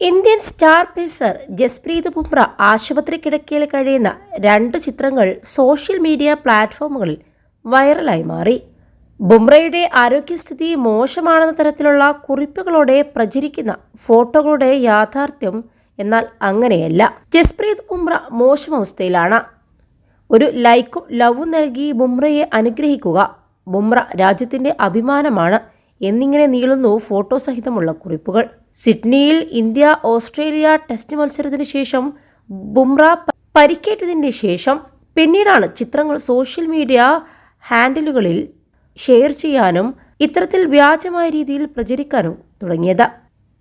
Indian star pacer Jasprit Bumrah ആശുപത്രി കിടക്കയിൽ കഴിയുന്ന രണ്ട് ചിത്രങ്ങൾ സോഷ്യൽ മീഡിയ പ്ലാറ്റ്ഫോമുകളിൽ വൈറലായി മാറി. ബുംറയുടെ ആരോഗ്യസ്ഥിതി മോശമാണെന്ന തരത്തിലുള്ള കുറിപ്പുകളോടെ പ്രചരിക്കുന്ന ഫോട്ടോകളുടെ യാഥാർത്ഥ്യം എന്നാൽ അങ്ങനെയല്ല. ജസ്പ്രീത് ബുംറ മോശം അവസ്ഥയിലാണ്. ഒരു ലൈക്കും ലവും നൽകി ബുംറയെ അനുഗ്രഹിക്കുക ബുംറ രാജ്യത്തിന്റെ അഭിമാനമാണ്. എന്നിങ്ങനെ നീളുന്നു ഫോട്ടോ സഹിതമുള്ള കുറിപ്പുകൾ. സിഡ്നിയിൽ ഇന്ത്യ ഓസ്ട്രേലിയ ടെസ്റ്റ് മത്സരത്തിന് ശേഷം ബുംറ പരിക്കേറ്റതിന്റെ ശേഷം പിന്നീടാണ് ചിത്രങ്ങൾ സോഷ്യൽ മീഡിയ ഹാൻഡിലുകളിൽ ഷെയർ ചെയ്യാനും ഇത്തരത്തിൽ വ്യാജമായ രീതിയിൽ പ്രചരിക്കാനും തുടങ്ങിയത്.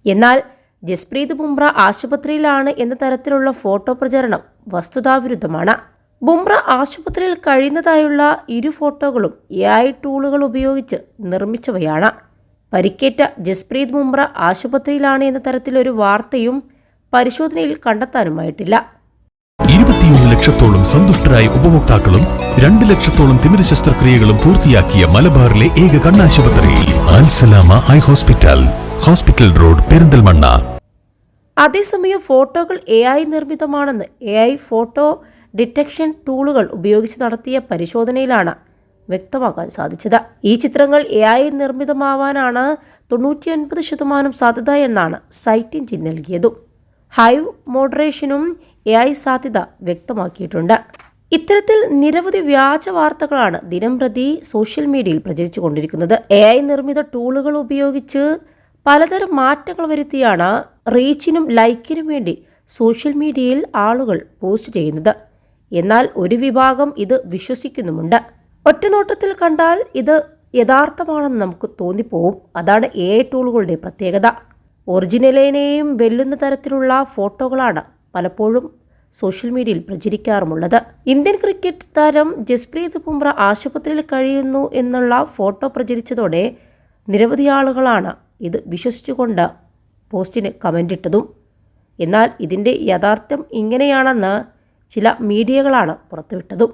എന്നാൽ ജസ്പ്രീത് ബുംറ ആശുപത്രിയിലാണ് എന്ന തരത്തിലുള്ള ഫോട്ടോ പ്രചരണം വസ്തുതാവിരുദ്ധമാണ്. ബുംറ ആശുപത്രിയിൽ കഴിയുന്നതായുള്ള ഇരു ഫോട്ടോകളും എ ഐ ടൂളുകൾ ഉപയോഗിച്ച് നിർമ്മിച്ചവയാണ്. പരിക്കേറ്റ ജസ്പ്രീത് മുംബ്ര ആശുപത്രിയിലാണ് എന്ന തരത്തിലൊരു വാർത്തയും പരിശോധനയിൽ കണ്ടെത്താനുമായിട്ടില്ല. ഇരുപത്തിയൊന്ന് ലക്ഷത്തോളം സന്തുഷ്ടരായ ഉപഭോക്താക്കളും രണ്ട് ലക്ഷത്തോളം തിമിര ശസ്ത്രക്രിയകളും പൂർത്തിയാക്കിയ മലബാറിലെ ഏക കണ്ണാശുപത്രി high hospital hospital road Perinthalmanna. അതേസമയം ഫോട്ടോകൾ എ ഐ നിർമ്മിതമാണെന്ന് എ ഐ ഫോട്ടോ ഡിറ്റക്ഷൻ ടൂളുകൾ ഉപയോഗിച്ച് നടത്തിയ പരിശോധനയിലാണ് വ്യക്തമാക്കാൻ സാധിച്ചത്. ഈ ചിത്രങ്ങൾ എ ഐ നിർമ്മിതമാവാനാണ് തൊണ്ണൂറ്റിയൊൻപത് ശതമാനം സാധ്യത എന്നാണ് സൈറ്റ് എഞ്ചിൻ നൽകിയതും. ഹൈവ് മോഡറേഷനും എ ഐ സാധ്യത വ്യക്തമാക്കിയിട്ടുണ്ട്. ഇത്തരത്തിൽ നിരവധി വ്യാജ വാർത്തകളാണ് ദിനം പ്രതി സോഷ്യൽ മീഡിയയിൽ പ്രചരിച്ചു കൊണ്ടിരിക്കുന്നത്. എ ഐ നിർമ്മിത ടൂളുകൾ ഉപയോഗിച്ച് പലതരം മാറ്റങ്ങൾ വരുത്തിയാണ് റീച്ചിനും ലൈക്കിനും വേണ്ടി സോഷ്യൽ മീഡിയയിൽ ആളുകൾ പോസ്റ്റ് ചെയ്യുന്നത്. എന്നാൽ ഒരു വിഭാഗം ഇത് വിശ്വസിക്കുന്നുമുണ്ട്. ഒറ്റനോട്ടത്തിൽ കണ്ടാൽ ഇത് യഥാർത്ഥമാണെന്ന് നമുക്ക് തോന്നിപ്പോവും. അതാണ് എ ടൂളുകളുടെ പ്രത്യേകത. ഒറിജിനലിനെയും വെല്ലുന്ന തരത്തിലുള്ള ഫോട്ടോകളാണ് പലപ്പോഴും സോഷ്യൽ മീഡിയയിൽ പ്രചരിക്കാറുമുള്ളത്. ഇന്ത്യൻ ക്രിക്കറ്റ് താരം ജസ്പ്രീത് ബുംറ ആശുപത്രിയിൽ കഴിയുന്നു എന്നുള്ള ഫോട്ടോ പ്രചരിച്ചതോടെ നിരവധി ആളുകളാണ് ഇത് വിശ്വസിച്ചുകൊണ്ട് പോസ്റ്റിന് കമന്റ് ഇട്ടതും. എന്നാൽ ഇതിന്റെ യഥാർത്ഥം ഇങ്ങനെയാണെന്ന് ചില മീഡിയകളാണ് പുറത്തുവിട്ടതും.